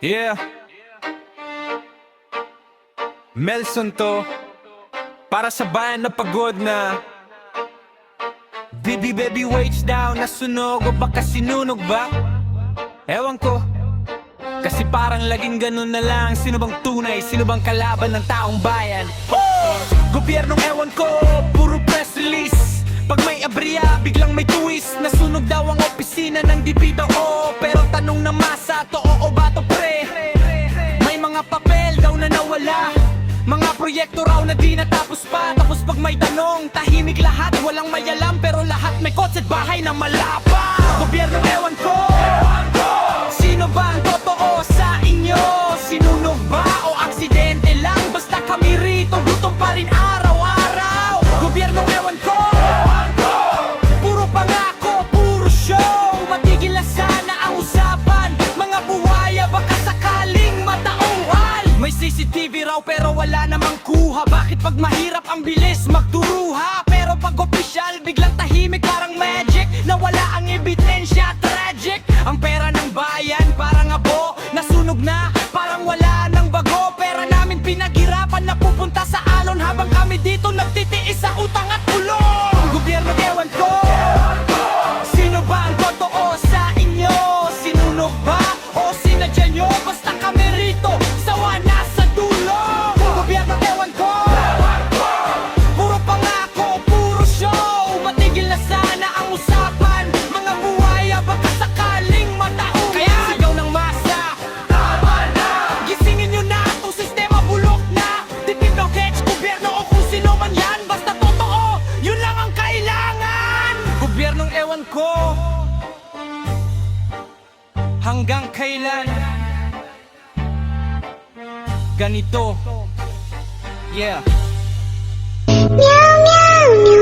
Yeah. Melson to. Para sa bayan na pagod na. Baby, baby, waits down. Nasunog o baka sinunog ba? Ewan ko. Kasi parang laging ganun na lang. Sino bang tunay? Sino bang kalaban ng taong bayan? Gobyernong ewan ko. Puro press release. Pag may abriya, biglang may twist. Nasunog daw ang opisina ng dibida o Pero na nawala. Mga proyekto raw na di natapos pa. Tapos pag may tanong, tahimik lahat. Walang may alam pero lahat may kotse at bahay na malapa Gobyerno ewan Raw pero wala namang kuha. Bakit pag mahirap ang bilis magduruha? Pero pag opisyal biglang tahimik parang magic. Na wala ang ebidensya tragic. Ang pera ng bayan parang abo. Nasunog na ewan ko. Hanggang kailan? Ganito. Yeah. Meow